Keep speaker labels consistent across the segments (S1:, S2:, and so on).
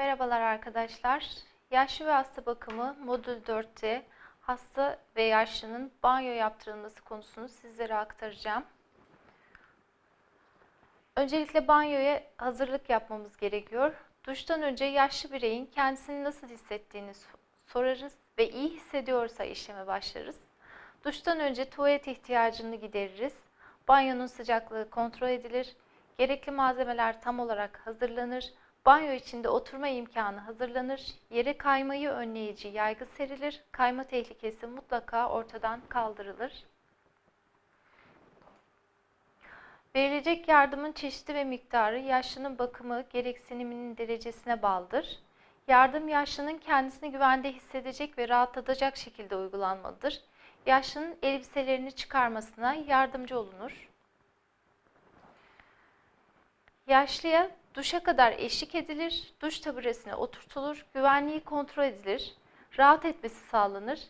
S1: Merhabalar arkadaşlar. Yaşlı ve hasta bakımı modül 4'te hasta ve yaşlının banyo yaptırılması konusunu sizlere aktaracağım. Öncelikle banyoya hazırlık yapmamız gerekiyor. Duştan önce yaşlı bireyin kendisini nasıl hissettiğini so- sorarız ve iyi hissediyorsa işleme başlarız. Duştan önce tuvalet ihtiyacını gideririz. Banyonun sıcaklığı kontrol edilir. Gerekli malzemeler tam olarak hazırlanır. Banyo içinde oturma imkanı hazırlanır. Yere kaymayı önleyici yaygı serilir. Kayma tehlikesi mutlaka ortadan kaldırılır. Verilecek yardımın çeşidi ve miktarı yaşlının bakımı gereksiniminin derecesine bağlıdır. Yardım yaşlının kendisini güvende hissedecek ve rahatlatacak şekilde uygulanmalıdır. Yaşlının elbiselerini çıkarmasına yardımcı olunur. Yaşlıya duşa kadar eşlik edilir, duş taburesine oturtulur, güvenliği kontrol edilir, rahat etmesi sağlanır,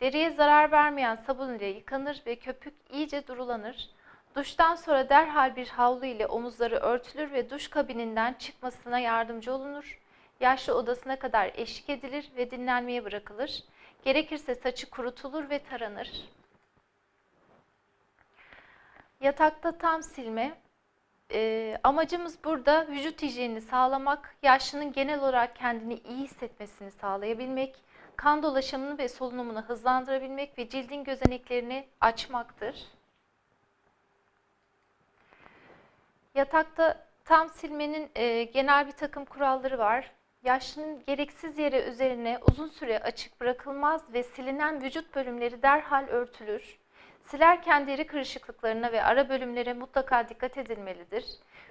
S1: deriye zarar vermeyen sabun ile yıkanır ve köpük iyice durulanır. Duştan sonra derhal bir havlu ile omuzları örtülür ve duş kabininden çıkmasına yardımcı olunur. Yaşlı odasına kadar eşlik edilir ve dinlenmeye bırakılır. Gerekirse saçı kurutulur ve taranır. Yatakta tam silme, ee, amacımız burada vücut hijyenini sağlamak, yaşlının genel olarak kendini iyi hissetmesini sağlayabilmek, kan dolaşımını ve solunumunu hızlandırabilmek ve cildin gözeneklerini açmaktır. Yatakta tam silmenin e, genel bir takım kuralları var. Yaşlının gereksiz yere üzerine uzun süre açık bırakılmaz ve silinen vücut bölümleri derhal örtülür. Silerken deri kırışıklıklarına ve ara bölümlere mutlaka dikkat edilmelidir.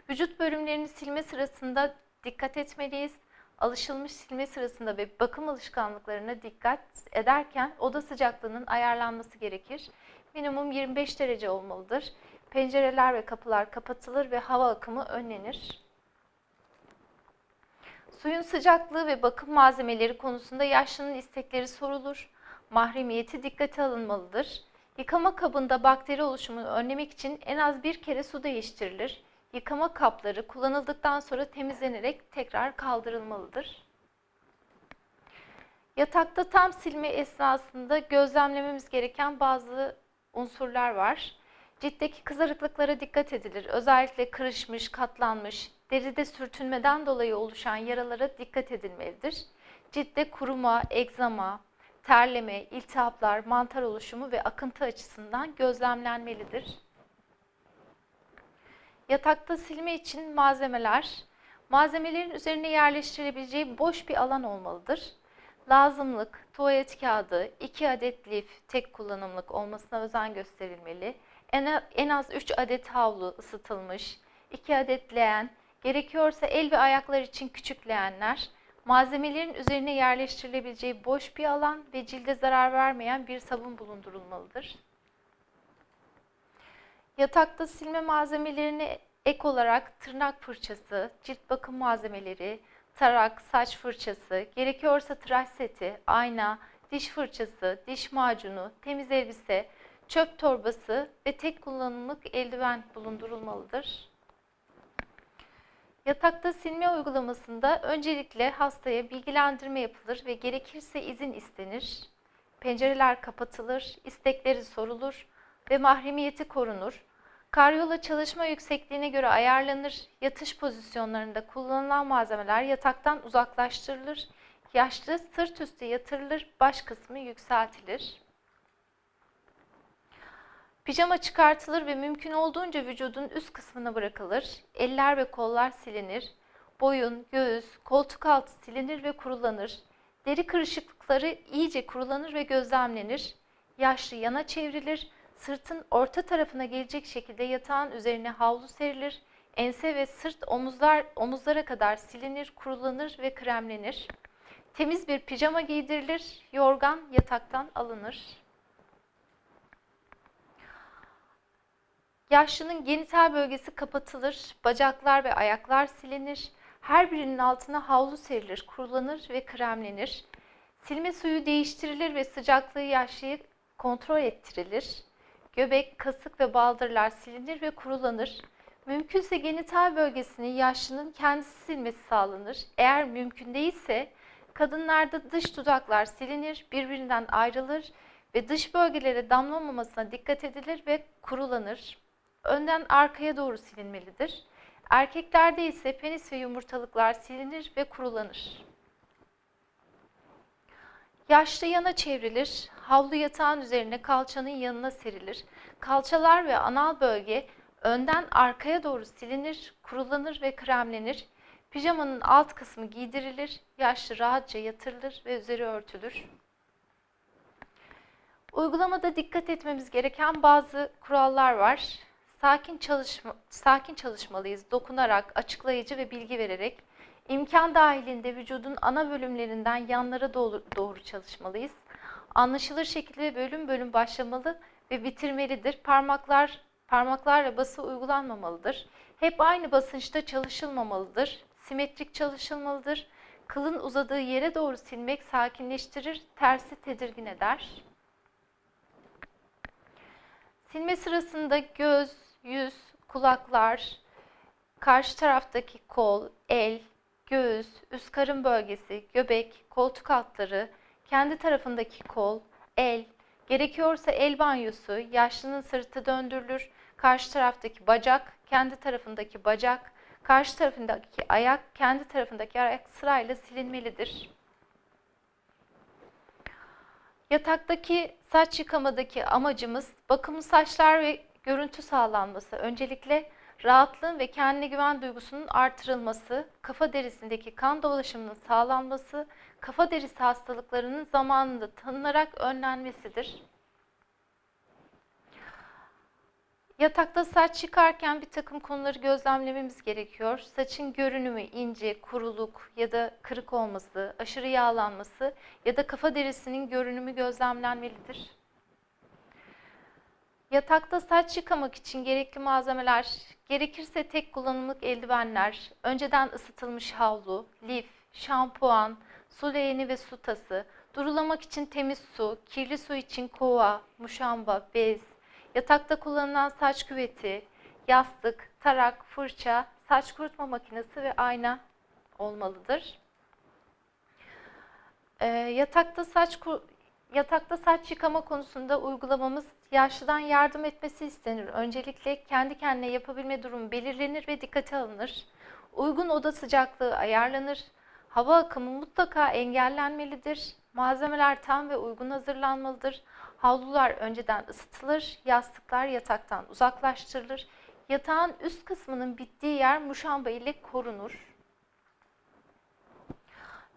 S1: Vücut bölümlerini silme sırasında dikkat etmeliyiz. Alışılmış silme sırasında ve bakım alışkanlıklarına dikkat ederken oda sıcaklığının ayarlanması gerekir. Minimum 25 derece olmalıdır. Pencereler ve kapılar kapatılır ve hava akımı önlenir. Suyun sıcaklığı ve bakım malzemeleri konusunda yaşlının istekleri sorulur. Mahremiyeti dikkate alınmalıdır. Yıkama kabında bakteri oluşumunu önlemek için en az bir kere su değiştirilir. Yıkama kapları kullanıldıktan sonra temizlenerek tekrar kaldırılmalıdır. Yatakta tam silme esnasında gözlemlememiz gereken bazı unsurlar var. Ciltteki kızarıklıklara dikkat edilir. Özellikle kırışmış, katlanmış, deride sürtünmeden dolayı oluşan yaralara dikkat edilmelidir. Ciltte kuruma, egzama, terleme, iltihaplar, mantar oluşumu ve akıntı açısından gözlemlenmelidir. Yatakta silme için malzemeler, malzemelerin üzerine yerleştirilebileceği boş bir alan olmalıdır. Lazımlık, tuvalet kağıdı, 2 adet lif, tek kullanımlık olmasına özen gösterilmeli. En az 3 adet havlu ısıtılmış, 2 adet leğen, gerekiyorsa el ve ayaklar için küçük leğenler, malzemelerin üzerine yerleştirilebileceği boş bir alan ve cilde zarar vermeyen bir sabun bulundurulmalıdır. Yatakta silme malzemelerini ek olarak tırnak fırçası, cilt bakım malzemeleri, tarak, saç fırçası, gerekiyorsa tıraş seti, ayna, diş fırçası, diş macunu, temiz elbise, çöp torbası ve tek kullanımlık eldiven bulundurulmalıdır. Yatakta silme uygulamasında öncelikle hastaya bilgilendirme yapılır ve gerekirse izin istenir. Pencereler kapatılır, istekleri sorulur ve mahremiyeti korunur. Karyola çalışma yüksekliğine göre ayarlanır. Yatış pozisyonlarında kullanılan malzemeler yataktan uzaklaştırılır. Yaşlı sırt üstü yatırılır, baş kısmı yükseltilir. Pijama çıkartılır ve mümkün olduğunca vücudun üst kısmına bırakılır. Eller ve kollar silinir. Boyun, göğüs, koltuk altı silinir ve kurulanır. Deri kırışıklıkları iyice kurulanır ve gözlemlenir. Yaşlı yana çevrilir. Sırtın orta tarafına gelecek şekilde yatağın üzerine havlu serilir. Ense ve sırt omuzlar omuzlara kadar silinir, kurulanır ve kremlenir. Temiz bir pijama giydirilir. Yorgan yataktan alınır. Yaşlının genital bölgesi kapatılır, bacaklar ve ayaklar silinir. Her birinin altına havlu serilir, kurulanır ve kremlenir. Silme suyu değiştirilir ve sıcaklığı yaşlıyı kontrol ettirilir. Göbek, kasık ve baldırlar silinir ve kurulanır. Mümkünse genital bölgesini yaşlının kendisi silmesi sağlanır. Eğer mümkün değilse kadınlarda dış dudaklar silinir, birbirinden ayrılır ve dış bölgelere damlamamasına dikkat edilir ve kurulanır. Önden arkaya doğru silinmelidir. Erkeklerde ise penis ve yumurtalıklar silinir ve kurulanır. Yaşlı yana çevrilir, havlu yatağın üzerine kalçanın yanına serilir. Kalçalar ve anal bölge önden arkaya doğru silinir, kurulanır ve kremlenir. Pijamanın alt kısmı giydirilir, yaşlı rahatça yatırılır ve üzeri örtülür. Uygulamada dikkat etmemiz gereken bazı kurallar var. Sakin çalışma, sakin çalışmalıyız. Dokunarak, açıklayıcı ve bilgi vererek. İmkan dahilinde vücudun ana bölümlerinden yanlara doğru, doğru çalışmalıyız. Anlaşılır şekilde bölüm bölüm başlamalı ve bitirmelidir. Parmaklar parmaklarla bası uygulanmamalıdır. Hep aynı basınçta çalışılmamalıdır. Simetrik çalışılmalıdır. Kılın uzadığı yere doğru silmek sakinleştirir, tersi tedirgin eder. Silme sırasında göz, yüz, kulaklar, karşı taraftaki kol, el, göğüs, üst karın bölgesi, göbek, koltuk altları, kendi tarafındaki kol, el, gerekiyorsa el banyosu, yaşlının sırtı döndürülür, karşı taraftaki bacak, kendi tarafındaki bacak, karşı tarafındaki ayak, kendi tarafındaki ayak sırayla silinmelidir. Yataktaki saç yıkamadaki amacımız bakımlı saçlar ve görüntü sağlanması. Öncelikle rahatlığın ve kendine güven duygusunun artırılması, kafa derisindeki kan dolaşımının sağlanması, kafa derisi hastalıklarının zamanında tanınarak önlenmesidir. Yatakta saç yıkarken bir takım konuları gözlemlememiz gerekiyor. Saçın görünümü ince, kuruluk ya da kırık olması, aşırı yağlanması ya da kafa derisinin görünümü gözlemlenmelidir. Yatakta saç yıkamak için gerekli malzemeler, gerekirse tek kullanımlık eldivenler, önceden ısıtılmış havlu, lif, şampuan, su leğeni ve su tası, durulamak için temiz su, kirli su için kova, muşamba, bez, yatakta kullanılan saç küveti, yastık, tarak, fırça, saç kurutma makinesi ve ayna olmalıdır. Ee, yatakta saç yatakta saç yıkama konusunda uygulamamız yaşlıdan yardım etmesi istenir. Öncelikle kendi kendine yapabilme durumu belirlenir ve dikkate alınır. Uygun oda sıcaklığı ayarlanır. Hava akımı mutlaka engellenmelidir. Malzemeler tam ve uygun hazırlanmalıdır. Havlular önceden ısıtılır. Yastıklar yataktan uzaklaştırılır. Yatağın üst kısmının bittiği yer muşamba ile korunur.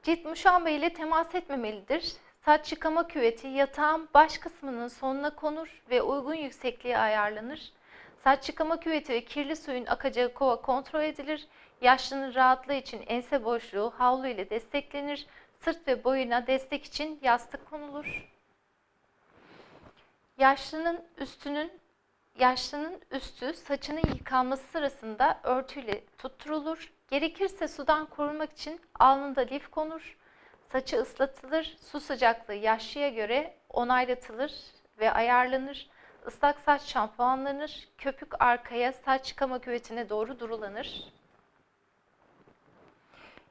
S1: Cilt muşamba ile temas etmemelidir. Saç yıkama küveti yatağın baş kısmının sonuna konur ve uygun yüksekliğe ayarlanır. Saç yıkama küveti ve kirli suyun akacağı kova kontrol edilir. Yaşlının rahatlığı için ense boşluğu havlu ile desteklenir. Sırt ve boyuna destek için yastık konulur. Yaşlının üstünün yaşlının üstü saçının yıkanması sırasında örtüyle tutturulur. Gerekirse sudan korunmak için alnında lif konur. Saçı ıslatılır, su sıcaklığı yaşlıya göre onaylatılır ve ayarlanır. Islak saç şampuanlanır, köpük arkaya saç yıkama küvetine doğru durulanır.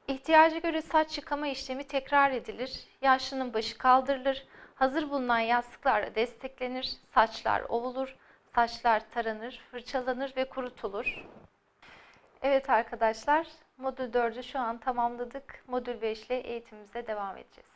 S1: İhtiyaca göre saç yıkama işlemi tekrar edilir. Yaşlının başı kaldırılır. Hazır bulunan yastıklarla desteklenir. Saçlar ovulur. Saçlar taranır, fırçalanır ve kurutulur. Evet arkadaşlar, modül 4'ü şu an tamamladık. Modül 5 ile eğitimimize devam edeceğiz.